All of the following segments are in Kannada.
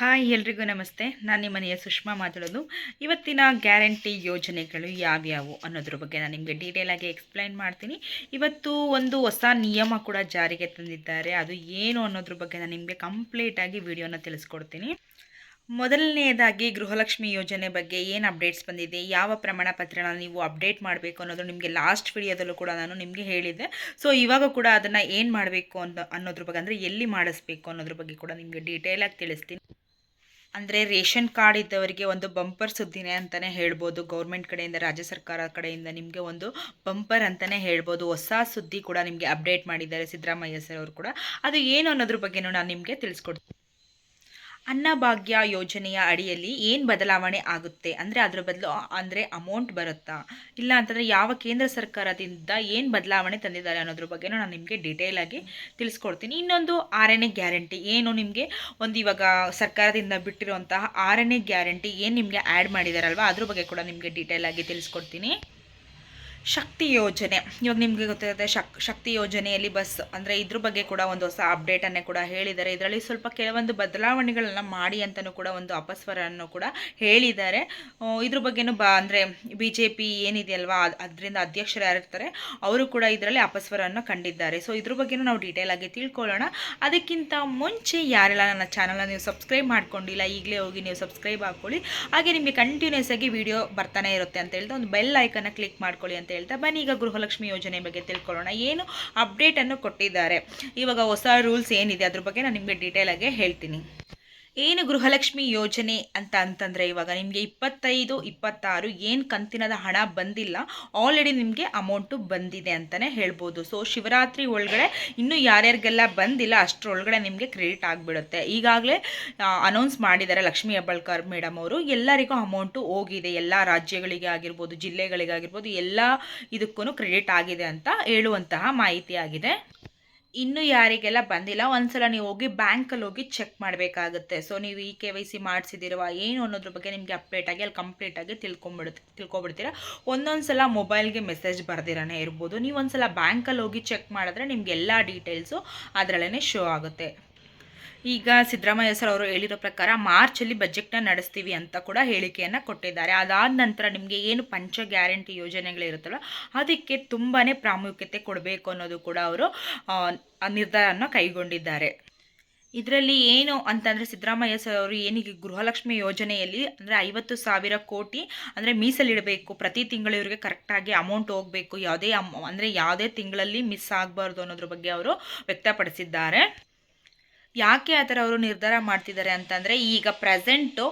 ಹಾಯ್ ಎಲ್ರಿಗೂ ನಮಸ್ತೆ. ನಾನು ನಿಮ್ಮ ಮನೆಯ ಸುಷ್ಮಾ ಮಾತಾಡೋದು. ಇವತ್ತಿನ ಗ್ಯಾರಂಟಿ ಯೋಜನೆಗಳು ಯಾವ್ಯಾವು ಅನ್ನೋದ್ರ ಬಗ್ಗೆ ನಾನು ನಿಮಗೆ ಡೀಟೇಲಾಗಿ ಎಕ್ಸ್ಪ್ಲೈನ್ ಮಾಡ್ತೀನಿ. ಇವತ್ತು ಒಂದು ಹೊಸ ನಿಯಮ ಕೂಡ ಜಾರಿಗೆ ತಂದಿದ್ದಾರೆ. ಅದು ಏನು ಅನ್ನೋದ್ರ ಬಗ್ಗೆ ನಾನು ನಿಮಗೆ ಕಂಪ್ಲೀಟಾಗಿ ವಿಡಿಯೋನ ತಿಳಿಸ್ಕೊಡ್ತೀನಿ. ಮೊದಲನೆಯದಾಗಿ ಗೃಹಲಕ್ಷ್ಮಿ ಯೋಜನೆ ಬಗ್ಗೆ ಏನು ಅಪ್ಡೇಟ್ಸ್ ಬಂದಿದೆ? ಯಾವ ಪ್ರಮಾಣ ಪತ್ರನ ನೀವು ಅಪ್ಡೇಟ್ ಮಾಡಬೇಕು ಅನ್ನೋದು ನಿಮಗೆ ಲಾಸ್ಟ್ ವಿಡಿಯೋದಲ್ಲೂ ಕೂಡ ನಾನು ನಿಮಗೆ ಹೇಳಿದ್ದೆ ಸೊ ಇವಾಗ ಕೂಡ ಅದನ್ನು ಏನು ಮಾಡಬೇಕು ಅನ್ನೋ ಅನ್ನೋದ್ರ ಬಗ್ಗೆ ಅಂದರೆ ಎಲ್ಲಿ ಮಾಡಿಸ್ಬೇಕು ಅನ್ನೋದ್ರ ಬಗ್ಗೆ ಕೂಡ ನಿಮಗೆ ಡೀಟೇಲಾಗಿ ತಿಳಿಸ್ತೀನಿ. ಅಂದರೆ ರೇಷನ್ ಕಾರ್ಡ್ ಇದ್ದವರಿಗೆ ಒಂದು ಬಂಪರ್ ಸುದ್ದಿನೇ ಅಂತಲೇ ಹೇಳ್ಬೋದು. ಗೌರ್ಮೆಂಟ್ ಕಡೆಯಿಂದ, ರಾಜ್ಯ ಸರ್ಕಾರ ಕಡೆಯಿಂದ ನಿಮಗೆ ಒಂದು ಬಂಪರ್ ಅಂತಲೇ ಹೇಳ್ಬೋದು. ಹೊಸ ಸುದ್ದಿ ಕೂಡ ನಿಮಗೆ ಅಪ್ಡೇಟ್ ಮಾಡಿದ್ದಾರೆ ಸಿದ್ದರಾಮಯ್ಯ ಸರ್ ಅವರು ಕೂಡ. ಅದು ಏನು ಅನ್ನೋದ್ರ ಬಗ್ಗೆನೂ ನಾನು ನಿಮಗೆ ತಿಳಿಸ್ಕೊಡ್ತೀನಿ. ಅನ್ನಭಾಗ್ಯ ಯೋಜನೆಯ ಅಡಿಯಲ್ಲಿ ಏನು ಬದಲಾವಣೆ ಆಗುತ್ತೆ? ಅಂದರೆ ಅದ್ರ ಬದಲು ಅಂದರೆ ಅಮೌಂಟ್ ಬರುತ್ತಾ? ಇಲ್ಲ ಅಂತಂದರೆ ಯಾವ ಕೇಂದ್ರ ಸರ್ಕಾರದಿಂದ ಏನು ಬದಲಾವಣೆ ತಂದಿದ್ದಾರೆ ಅನ್ನೋದ್ರ ಬಗ್ಗೆನೂ ನಾನು ನಿಮಗೆ ಆಗಿ ತಿಳಿಸ್ಕೊಡ್ತೀನಿ. ಇನ್ನೊಂದು ಆರನೇ ಗ್ಯಾರಂಟಿ. ಏನು ನಿಮಗೆ ಒಂದು ಇವಾಗ ಸರ್ಕಾರದಿಂದ ಬಿಟ್ಟಿರುವಂತಹ ಆರನೇ ಗ್ಯಾರಂಟಿ ಏನು ನಿಮಗೆ ಆ್ಯಡ್ ಮಾಡಿದಾರಲ್ವ? ಅದ್ರ ಬಗ್ಗೆ ಕೂಡ ನಿಮಗೆ ಡೀಟೇಲಾಗಿ ತಿಳಿಸ್ಕೊಡ್ತೀನಿ. ಶಕ್ತಿ ಯೋಜನೆ. ಇವಾಗ ನಿಮಗೆ ಗೊತ್ತಿರುತ್ತೆ ಶಕ್, ಶಕ್ತಿ ಯೋಜನೆಯಲ್ಲಿ ಬಸ್ ಅಂದರೆ ಇದ್ರ ಬಗ್ಗೆ ಕೂಡ ಒಂದು ಹೊಸ ಅಪ್ಡೇಟನ್ನೇ ಕೂಡ ಹೇಳಿದ್ದಾರೆ. ಇದರಲ್ಲಿ ಸ್ವಲ್ಪ ಕೆಲವೊಂದು ಬದಲಾವಣೆಗಳನ್ನು ಮಾಡಿ ಅಂತಲೂ ಕೂಡ ಒಂದು ಅಪಸ್ವರನ್ನು ಕೂಡ ಹೇಳಿದ್ದಾರೆ. ಇದ್ರ ಬಗ್ಗೆನೂ ಬ, ಅಂದರೆ ಬಿ ಜೆ ಪಿ ಏನಿದೆಯಲ್ವಾ, ಅದ್- ಅದರಿಂದ ಅಧ್ಯಕ್ಷರು ಯಾರಿರ್ತಾರೆ, ಅವರು ಕೂಡ ಇದರಲ್ಲಿ ಅಪಸ್ವರವನ್ನು ಕಂಡಿದ್ದಾರೆ. ಸೊ ಇದ್ರ ಬಗ್ಗೆನೂ ನಾವು ಡೀಟೇಲ್ ಆಗಿ ತಿಳ್ಕೊಳ್ಳೋಣ. ಅದಕ್ಕಿಂತ ಮುಂಚೆ ಯಾರೆಲ್ಲ ನನ್ನ ಚಾನಲ್ನ ನೀವು ಸಬ್ಸ್ಕ್ರೈಬ್ ಮಾಡ್ಕೊಂಡಿಲ್ಲ, ಈಗಲೇ ಹೋಗಿ ನೀವು ಸಬ್ಸ್ಕ್ರೈಬ್ ಹಾಕ್ಕೊಳ್ಳಿ. ಹಾಗೆ ನಿಮಗೆ ಕಂಟಿನ್ಯೂಸ್ ಆಗಿ ವಿಡಿಯೋ ಬರ್ತಾನೆ ಇರುತ್ತೆ ಅಂತ ಹೇಳಿದ್ರೆ ಒಂದು ಬೆಲ್ ಐಕನ್ನ ಕ್ಲಿಕ್ ಮಾಡ್ಕೊಳ್ಳಿ ಅಂತ ಹೇಳ್ತಾ ಬನ್ನಿ. ಈಗ ಗೃಹಲಕ್ಷ್ಮಿ ಯೋಜನೆ ಬಗ್ಗೆ ತಿಳ್ಕೊಳ್ಳೋಣ. ಏನು ಅಪ್ಡೇಟನ್ನು ಕೊಟ್ಟಿದ್ದಾರೆ? ಇವಾಗ ಹೊಸ ರೂಲ್ಸ್ ಏನಿದೆ? ಅದ್ರ ಬಗ್ಗೆ ನಾನು ನಿಮಗೆ ಡೀಟೇಲ್ ಆಗಿ ಹೇಳ್ತೀನಿ. ಏನು ಗೃಹಲಕ್ಷ್ಮಿ ಯೋಜನೆ ಅಂತ ಅಂತಂದರೆ ಇವಾಗ ನಿಮಗೆ ಇಪ್ಪತ್ತೈದು, ಇಪ್ಪತ್ತಾರು ಏನು ಕಂತಿನದ ಹಣ ಬಂದಿಲ್ಲ ಆಲ್ರೆಡಿ ನಿಮಗೆ ಅಮೌಂಟು ಬಂದಿದೆ ಅಂತಲೇ ಹೇಳ್ಬೋದು. ಸೊ ಶಿವರಾತ್ರಿ ಒಳಗಡೆ ಇನ್ನೂ ಯಾರ್ಯಾರಿಗೆಲ್ಲ ಬಂದಿಲ್ಲ, ಅಷ್ಟರೊಳಗಡೆ ನಿಮಗೆ ಕ್ರೆಡಿಟ್ ಆಗಿಬಿಡುತ್ತೆ. ಈಗಾಗಲೇ ಅನೌನ್ಸ್ ಮಾಡಿದ್ದಾರೆ ಲಕ್ಷ್ಮೀ ಹೆಬ್ಬಾಳ್ಕರ್ ಮೇಡಮ್ ಅವರು. ಎಲ್ಲರಿಗೂ ಅಮೌಂಟು ಹೋಗಿದೆ. ಎಲ್ಲ ರಾಜ್ಯಗಳಿಗೆ ಆಗಿರ್ಬೋದು ಜಿಲ್ಲೆಗಳಿಗಾಗಿರ್ಬೋದು ಎಲ್ಲ ಇದಕ್ಕೂ ಕ್ರೆಡಿಟ್ ಆಗಿದೆ ಅಂತ ಹೇಳುವಂತಹ ಮಾಹಿತಿ ಆಗಿದೆ. ಇನ್ನು ಯಾರಿಗೆಲ್ಲ ಬಂದಿಲ್ಲ, ಒಂದ್ಸಲ ನೀವು ಹೋಗಿ ಬ್ಯಾಂಕಲ್ಲಿ ಹೋಗಿ ಚೆಕ್ ಮಾಡಬೇಕಾಗುತ್ತೆ. ಸೊ ನೀವು ಈ ಕೆ ವೈ ಸಿ ಮಾಡಿಸಿದಿರುವ ಏನು ಅನ್ನೋದ್ರ ಬಗ್ಗೆ ನಿಮಗೆ ಅಪ್ಡೇಟ್ ಆಗಿ ಅಲ್ಲಿ ಕಂಪ್ಲೀಟಾಗಿ ತಿಳ್ಕೊಂಬಿಡುತ್ತೆ ತಿಳ್ಕೊಬಿಡ್ತೀರಾ? ಒಂದೊಂದು ಸಲ ಮೊಬೈಲ್ಗೆ ಮೆಸೇಜ್ ಬರ್ದಿರನೇ ಇರ್ಬೋದು. ನೀವು ಒಂದ್ಸಲ ಬ್ಯಾಂಕಲ್ಲಿ ಹೋಗಿ ಚೆಕ್ ಮಾಡಿದ್ರೆ ನಿಮ್ಗೆ ಎಲ್ಲ ಡೀಟೇಲ್ಸು ಅದರಲ್ಲೇ ಶೋ ಆಗುತ್ತೆ. ಈಗ ಸಿದ್ದರಾಮಯ್ಯ ಸರ್ ಅವರು ಹೇಳಿರೋ ಪ್ರಕಾರ ಮಾರ್ಚಲ್ಲಿ ಬಜೆಟ್ನ ನಡೆಸ್ತೀವಿ ಅಂತ ಕೂಡ ಹೇಳಿಕೆಯನ್ನು ಕೊಟ್ಟಿದ್ದಾರೆ. ಅದಾದ ನಂತರ ನಿಮಗೆ ಏನು ಪಂಚ ಗ್ಯಾರಂಟಿ ಯೋಜನೆಗಳಿರುತ್ತಲ್ಲ ಅದಕ್ಕೆ ತುಂಬಾ ಪ್ರಾಮುಖ್ಯತೆ ಕೊಡಬೇಕು ಅನ್ನೋದು ಕೂಡ ಅವರು ನಿರ್ಧಾರವನ್ನು ಕೈಗೊಂಡಿದ್ದಾರೆ. ಇದರಲ್ಲಿ ಏನು ಅಂತಂದರೆ ಸಿದ್ದರಾಮಯ್ಯ ಸರ್ ಅವರು ಏನಿಗೆ ಗೃಹಲಕ್ಷ್ಮಿ ಯೋಜನೆಯಲ್ಲಿ ಅಂದರೆ ಐವತ್ತು ಸಾವಿರ ಕೋಟಿ ಅಂದರೆ ಮೀಸಲಿಡಬೇಕು, ಪ್ರತಿ ತಿಂಗಳು ಇವರಿಗೆ ಕರೆಕ್ಟಾಗಿ ಅಮೌಂಟ್ ಹೋಗಬೇಕು, ಯಾವುದೇ ಅಮ್ ಅಂದರೆ ಯಾವುದೇ ತಿಂಗಳಲ್ಲಿ ಮಿಸ್ ಆಗಬಾರ್ದು ಅನ್ನೋದ್ರ ಬಗ್ಗೆ ಅವರು ವ್ಯಕ್ತಪಡಿಸಿದ್ದಾರೆ. ಯಾಕೆ ಆ ಥರ ಅವರು ನಿರ್ಧಾರ ಮಾಡ್ತಿದ್ದಾರೆ ಅಂತಂದರೆ, ಈಗ ಪ್ರೆಸೆಂಟು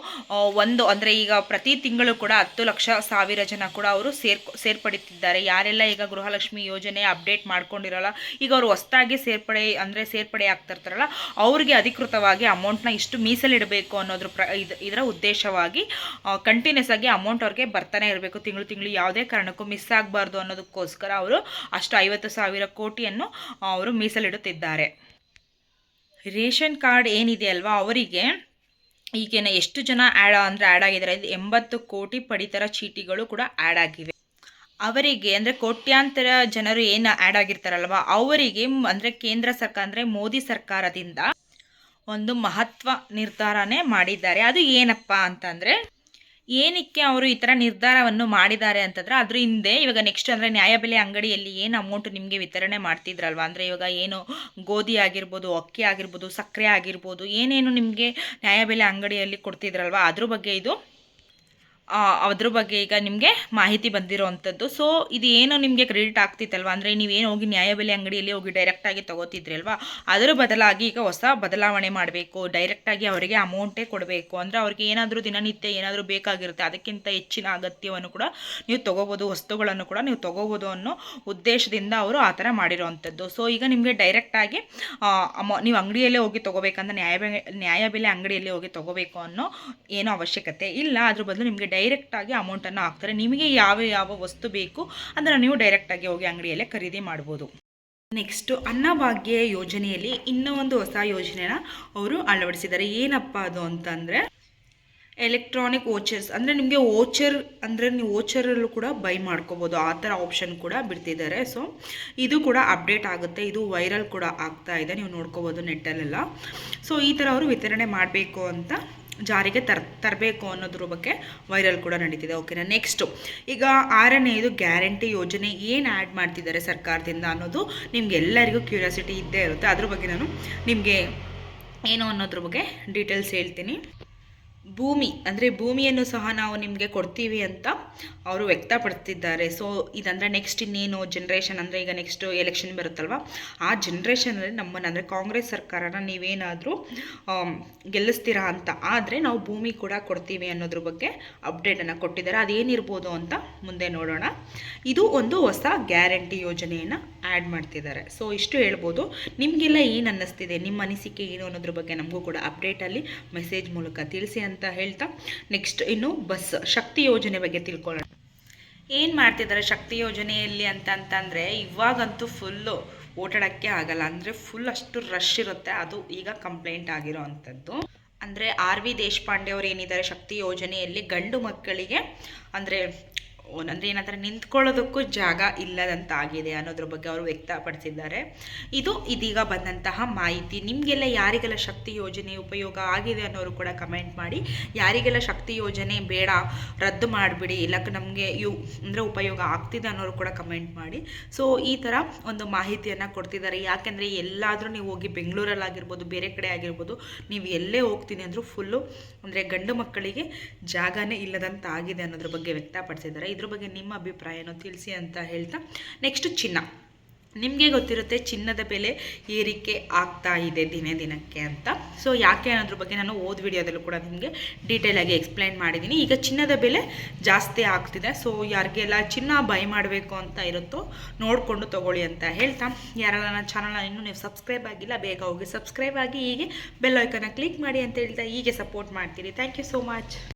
ಒಂದು, ಅಂದರೆ ಈಗ ಪ್ರತಿ ತಿಂಗಳು ಕೂಡ ಹತ್ತು ಲಕ್ಷ ಸಾವಿರ ಜನ ಕೂಡ ಅವರು ಸೇರ್ ಸೇರ್ಪಡಿತಿದ್ದಾರೆ. ಯಾರೆಲ್ಲ ಈಗ ಗೃಹಲಕ್ಷ್ಮಿ ಯೋಜನೆ ಅಪ್ಡೇಟ್ ಮಾಡ್ಕೊಂಡಿರಲ್ಲ, ಈಗ ಅವರು ಹೊಸ್ತಾಗಿ ಸೇರ್ಪಡೆ, ಅಂದರೆ ಸೇರ್ಪಡೆ ಆಗ್ತಿರ್ತಾರಲ್ಲ, ಅವ್ರಿಗೆ ಅಧಿಕೃತವಾಗಿ ಅಮೌಂಟ್ನ ಇಷ್ಟು ಮೀಸಲಿಡಬೇಕು ಅನ್ನೋದ್ರ ಪ್ರ, ಇದು, ಇದರ ಉದ್ದೇಶವಾಗಿ ಕಂಟಿನ್ಯೂಸ್ ಆಗಿ ಅಮೌಂಟ್ ಅವ್ರಿಗೆ ಬರ್ತಾನೆ ಇರಬೇಕು. ತಿಂಗಳು ತಿಂಗಳು ಯಾವುದೇ ಕಾರಣಕ್ಕೂ ಮಿಸ್ ಆಗಬಾರ್ದು ಅನ್ನೋದಕ್ಕೋಸ್ಕರ ಅವರು ಅಷ್ಟು ಐವತ್ತು ಸಾವಿರ ಕೋಟಿಯನ್ನು ಅವರು ಮೀಸಲಿಡುತ್ತಿದ್ದಾರೆ. ರೇಷನ್ ಕಾರ್ಡ್ ಏನಿದೆ ಅಲ್ವಾ ಅವರಿಗೆ? ಈಗೇನ ಎಷ್ಟು ಜನ ಆ್ಯಡ್ ಅಂದರೆ ಆ್ಯಡ್ ಆಗಿದ್ದಾರೆ? ಇದು ಎಂಬತ್ತು ಕೋಟಿ ಪಡಿತರ ಚೀಟಿಗಳು ಕೂಡ ಆ್ಯಡ್ ಆಗಿವೆ. ಅವರಿಗೆ ಅಂದರೆ ಕೋಟ್ಯಾಂತರ ಜನರು ಏನು ಆ್ಯಡ್ ಆಗಿರ್ತಾರಲ್ವ? ಅವರಿಗೆ ಅಂದರೆ ಕೇಂದ್ರ ಸರ್ಕಾರ, ಅಂದರೆ ಮೋದಿ ಸರ್ಕಾರದಿಂದ ಒಂದು ಮಹತ್ವ ನಿರ್ಧಾರನೇ ಮಾಡಿದ್ದಾರೆ. ಅದು ಏನಪ್ಪ ಅಂತಂದರೆ ಏನಕ್ಕೆ ಅವರು ಈ ಥರ ನಿರ್ಧಾರವನ್ನು ಮಾಡಿದ್ದಾರೆ ಅಂತಂದ್ರೆ ಅದ್ರ ಹಿಂದೆ ಇವಾಗ ನೆಕ್ಸ್ಟ್ ಅಂದರೆ ನ್ಯಾಯಬೆಲೆ ಅಂಗಡಿಯಲ್ಲಿ ಏನು ಅಮೌಂಟ್ ನಿಮಗೆ ವಿತರಣೆ ಮಾಡ್ತಿದ್ರಲ್ವ? ಅಂದರೆ ಇವಾಗ ಏನು ಗೋಧಿ ಆಗಿರ್ಬೋದು, ಅಕ್ಕಿ ಆಗಿರ್ಬೋದು, ಸಕ್ಕರೆ ಆಗಿರ್ಬೋದು, ಏನೇನು ನಿಮಗೆ ನ್ಯಾಯಬೆಲೆ ಅಂಗಡಿಯಲ್ಲಿ ಕೊಡ್ತಿದ್ರಲ್ವ? ಅದ್ರ ಬಗ್ಗೆ ಇದು ಅದ್ರ ಬಗ್ಗೆ ಈಗ ನಿಮಗೆ ಮಾಹಿತಿ ಬಂದಿರೋವಂಥದ್ದು ಸೊ ಇದು ಏನು ನಿಮಗೆ ಕ್ರೆಡಿಟ್ ಆಗ್ತಿತ್ತಲ್ವ? ಅಂದರೆ ನೀವೇನು ಹೋಗಿ ನ್ಯಾಯಬೆಲೆ ಅಂಗಡಿಯಲ್ಲಿ ಹೋಗಿ ಡೈರೆಕ್ಟಾಗಿ ತೊಗೋತಿದ್ರಿ ಅಲ್ವಾ? ಅದರ ಬದಲಾಗಿ ಈಗ ಹೊಸ ಬದಲಾವಣೆ ಮಾಡಬೇಕು. ಡೈರೆಕ್ಟಾಗಿ ಅವರಿಗೆ ಅಮೌಂಟೇ ಕೊಡಬೇಕು. ಅಂದರೆ ಅವ್ರಿಗೆ ಏನಾದರೂ ದಿನನಿತ್ಯ ಏನಾದರೂ ಬೇಕಾಗಿರುತ್ತೆ. ಅದಕ್ಕಿಂತ ಹೆಚ್ಚಿನ ಅಗತ್ಯವನ್ನು ಕೂಡ ನೀವು ತೊಗೋಬೋದು. ವಸ್ತುಗಳನ್ನು ಕೂಡ ನೀವು ತೊಗೋಬೋದು ಅನ್ನೋ ಉದ್ದೇಶದಿಂದ ಅವರು ಆ ಥರ ಮಾಡಿರೋವಂಥದ್ದು ಸೊ ಈಗ ನಿಮಗೆ ಡೈರೆಕ್ಟಾಗಿ ಅಮ, ನೀವು ಅಂಗಡಿಯಲ್ಲೇ ಹೋಗಿ ತೊಗೋಬೇಕಂದ್ರೆ ನ್ಯಾಯಬೆ ನ್ಯಾಯಬೆಲೆ ಅಂಗಡಿಯಲ್ಲಿ ಹೋಗಿ ತೊಗೋಬೇಕು ಅನ್ನೋ ಏನೋ ಅವಶ್ಯಕತೆ ಇಲ್ಲ. ಅದ್ರ ಬದಲು ನಿಮಗೆ ಡೈರೆಕ್ಟಾಗಿ ಅಮೌಂಟನ್ನು ಹಾಕ್ತಾರೆ. ನಿಮಗೆ ಯಾವ ಯಾವ ವಸ್ತು ಬೇಕು ಅದನ್ನು ನೀವು ಡೈರೆಕ್ಟಾಗಿ ಹೋಗಿ ಅಂಗಡಿಯಲ್ಲೇ ಖರೀದಿ ಮಾಡ್ಬೋದು. ನೆಕ್ಸ್ಟು ಅನ್ನಭಾಗ್ಯ ಯೋಜನೆಯಲ್ಲಿ ಇನ್ನೂ ಒಂದು ಹೊಸ ಯೋಜನೆನ ಅವರು ಅಳವಡಿಸಿದ್ದಾರೆ. ಏನಪ್ಪ ಅದು ಅಂತಂದರೆ ಎಲೆಕ್ಟ್ರಾನಿಕ್ ವೋಚರ್ಸ್ ಅಂದರೆ ನಿಮಗೆ ವೋಚರ್ ಅಂದರೆ ನೀವು ವೋಚರಲ್ಲೂ ಕೂಡ ಬೈ ಮಾಡ್ಕೋಬೋದು. ಆ ಥರ ಆಪ್ಷನ್ ಕೂಡ ಬಿಡ್ತಿದ್ದಾರೆ. ಸೊ ಇದು ಕೂಡ ಅಪ್ಡೇಟ್ ಆಗುತ್ತೆ. ಇದು ವೈರಲ್ ಕೂಡ ಆಗ್ತಾ ಇದೆ. ನೀವು ನೋಡ್ಕೋಬೋದು ನೆಟ್ಟಲ್ಲೆಲ್ಲ. ಸೊ ಈ ಥರ ಅವರು ವಿತರಣೆ ಮಾಡಬೇಕು ಅಂತ ಜಾರಿಗೆ ತರ್, ತರಬೇಕು ಅನ್ನೋದ್ರ ಬಗ್ಗೆ ವೈರಲ್ ಕೂಡ ನಡೀತಿದೆ. ಓಕೆನಾ ನೆಕ್ಸ್ಟು ಈಗ ಆರನೆಯದು ಗ್ಯಾರಂಟಿ ಯೋಜನೆ ಏನು ಆ್ಯಡ್ ಮಾಡ್ತಿದ್ದಾರೆ ಸರ್ಕಾರದಿಂದ ಅನ್ನೋದು ನಿಮ್ಗೆ ಎಲ್ಲರಿಗೂ ಕ್ಯೂರಿಯಾಸಿಟಿ ಇದ್ದೇ ಇರುತ್ತೆ. ಅದ್ರ ಬಗ್ಗೆ ನಾನು ನಿಮಗೆ ಏನು ಅನ್ನೋದ್ರ ಬಗ್ಗೆ ಡೀಟೇಲ್ಸ್ ಹೇಳ್ತೀನಿ. ಭೂಮಿ, ಅಂದರೆ ಭೂಮಿಯನ್ನು ಸಹ ನಾವು ನಿಮಗೆ ಕೊಡ್ತೀವಿ ಅಂತ ಅವರು ವ್ಯಕ್ತಪಡಿಸ್ತಿದ್ದಾರೆ. ಸೊ ಇದಂದರೆ ನೆಕ್ಸ್ಟ್ ಇನ್ನೇನು ಜನ್ರೇಷನ್ ಅಂದರೆ ಈಗ ನೆಕ್ಸ್ಟ್ ಎಲೆಕ್ಷನ್ ಬರುತ್ತಲ್ವ? ಆ ಜನ್ರೇಷನಲ್ಲಿ ನಮ್ಮನ್ನು ಅಂದರೆ ಕಾಂಗ್ರೆಸ್ ಸರ್ಕಾರನ ನೀವೇನಾದರೂ ಗೆಲ್ಲಿಸ್ತೀರಾ ಅಂತ ಆದರೆ ನಾವು ಭೂಮಿ ಕೂಡ ಕೊಡ್ತೀವಿ ಅನ್ನೋದ್ರ ಬಗ್ಗೆ ಅಪ್ಡೇಟನ್ನು ಕೊಟ್ಟಿದ್ದಾರೆ. ಅದೇನಿರ್ಬೋದು ಅಂತ ಮುಂದೆ ನೋಡೋಣ. ಇದು ಒಂದು ಹೊಸ ಗ್ಯಾರಂಟಿ ಯೋಜನೆಯನ್ನು ಆ್ಯಡ್ ಮಾಡ್ತಿದ್ದಾರೆ. ಸೊ ಇಷ್ಟು ಹೇಳ್ಬೋದು. ನಿಮಗೆಲ್ಲ ಏನು ಅನ್ನಿಸ್ತಿದೆ? ನಿಮ್ಮ ಅನಿಸಿಕೆ ಏನು ಅನ್ನೋದ್ರ ಬಗ್ಗೆ ನಮಗೂ ಕೂಡ ಅಪ್ಡೇಟಲ್ಲಿ ಮೆಸೇಜ್ ಮೂಲಕ ತಿಳಿಸಿ ಅಂತ ಹೇಳ್ತಾ ನೆಕ್ಸ್ಟ್ ಇನ್ನು ಬಸ್, ಶಕ್ತಿ ಯೋಜನೆ ಬಗ್ಗೆ ತಿಳ್ಕೊಳ್ಳೋಣ ಏನು ಮಾಡ್ತಿದ್ದಾರೆ ಶಕ್ತಿ ಯೋಜನೆಯಲ್ಲಿ ಅಂತ ಅಂತಂದರೆ, ಇವಾಗಂತೂ ಫುಲ್ಲು ಓಡಾಡೋಕ್ಕೆ ಆಗಲ್ಲ. ಅಂದರೆ ಫುಲ್ ಅಷ್ಟು ರಶ್ ಇರುತ್ತೆ. ಅದು ಈಗ ಕಂಪ್ಲೇಂಟ್ ಆಗಿರೋ ಅಂಥದ್ದು ಅಂದರೆ ಆರ್ ವಿ ದೇಶಪಾಂಡೆ ಅವರು ಏನಿದ್ದಾರೆ ಶಕ್ತಿ ಯೋಜನೆಯಲ್ಲಿ ಗಂಡು ಮಕ್ಕಳಿಗೆ, ಅಂದರೆ ಅಂದರೆ ಏನಂತಾರೆ ನಿಂತ್ಕೊಳ್ಳೋದಕ್ಕೂ ಜಾಗ ಇಲ್ಲದಂತಾಗಿದೆ ಅನ್ನೋದ್ರ ಬಗ್ಗೆ ಅವರು ವ್ಯಕ್ತಪಡಿಸಿದ್ದಾರೆ. ಇದು ಇದೀಗ ಬಂದಂತಹ ಮಾಹಿತಿ. ನಿಮಗೆಲ್ಲ ಯಾರಿಗೆಲ್ಲ ಶಕ್ತಿ ಯೋಜನೆ ಉಪಯೋಗ ಆಗಿದೆ ಅನ್ನೋರು ಕೂಡ ಕಮೆಂಟ್ ಮಾಡಿ. ಯಾರಿಗೆಲ್ಲ ಶಕ್ತಿ ಯೋಜನೆ ಬೇಡ, ರದ್ದು ಮಾಡಿಬಿಡಿ ಇಲ್ಲಕ್ಕೆ ನಮಗೆ ಯು, ಅಂದರೆ ಉಪಯೋಗ ಆಗ್ತಿದೆ ಅನ್ನೋರು ಕೂಡ ಕಮೆಂಟ್ ಮಾಡಿ. ಸೊ ಈ ಥರ ಒಂದು ಮಾಹಿತಿಯನ್ನು ಕೊಡ್ತಿದ್ದಾರೆ. ಯಾಕೆಂದರೆ ಎಲ್ಲಾದರೂ ನೀವು ಹೋಗಿ ಬೆಂಗಳೂರಲ್ಲಾಗಿರ್ಬೋದು, ಬೇರೆ ಕಡೆ ಆಗಿರ್ಬೋದು, ನೀವು ಎಲ್ಲೇ ಹೋಗ್ತೀನಿ ಅಂದರೂ ಫುಲ್ಲು ಅಂದರೆ ಗಂಡು ಮಕ್ಕಳಿಗೆ ಜಾಗನೇ ಇಲ್ಲದಂತಾಗಿದೆ ಅನ್ನೋದ್ರ ಬಗ್ಗೆ ವ್ಯಕ್ತಪಡಿಸಿದ್ದಾರೆ. ಇದ್ರ ಬಗ್ಗೆ ನಿಮ್ಮ ಅಭಿಪ್ರಾಯನೂ ತಿಳಿಸಿ ಅಂತ ಹೇಳ್ತಾ ನೆಕ್ಸ್ಟ್ ಚಿನ್ನ. ನಿಮಗೆ ಗೊತ್ತಿರುತ್ತೆ ಚಿನ್ನದ ಬೆಲೆ ಏರಿಕೆ ಆಗ್ತಾ ಇದೆ ದಿನೇ ದಿನಕ್ಕೆ ಅಂತ. ಸೊ ಯಾಕೆ ಅನ್ನೋದ್ರ ಬಗ್ಗೆ ನಾನು ಓದ್ ವಿಡಿಯೋದಲ್ಲೂ ಕೂಡ ನಿಮಗೆ ಡೀಟೇಲಾಗಿ ಎಕ್ಸ್ಪ್ಲೈನ್ ಮಾಡಿದ್ದೀನಿ ಈಗ ಚಿನ್ನದ ಬೆಲೆ ಜಾಸ್ತಿ ಆಗ್ತಿದೆ. ಸೊ ಯಾರಿಗೆಲ್ಲ ಚಿನ್ನ ಬೈ ಮಾಡಬೇಕು ಅಂತ ಇರುತ್ತೋ ನೋಡಿಕೊಂಡು ತಗೊಳ್ಳಿ ಅಂತ ಹೇಳ್ತಾ. ಯಾರೆಲ್ಲ ನನ್ನ ಚಾನಲ್ನ ಇನ್ನೂ ನೀವು ಸಬ್ಸ್ಕ್ರೈಬ್ ಆಗಿಲ್ಲ, ಬೇಗ ಹೋಗಿ ಸಬ್ಸ್ಕ್ರೈಬ್ ಆಗಿ ಹೀಗೆ ಬೆಲ್ ಐಕನ್ನ ಕ್ಲಿಕ್ ಮಾಡಿ ಅಂತ ಹೇಳ್ತಾ ಹೀಗೆ ಸಪೋರ್ಟ್ ಮಾಡ್ತೀರಿ. Thank you so much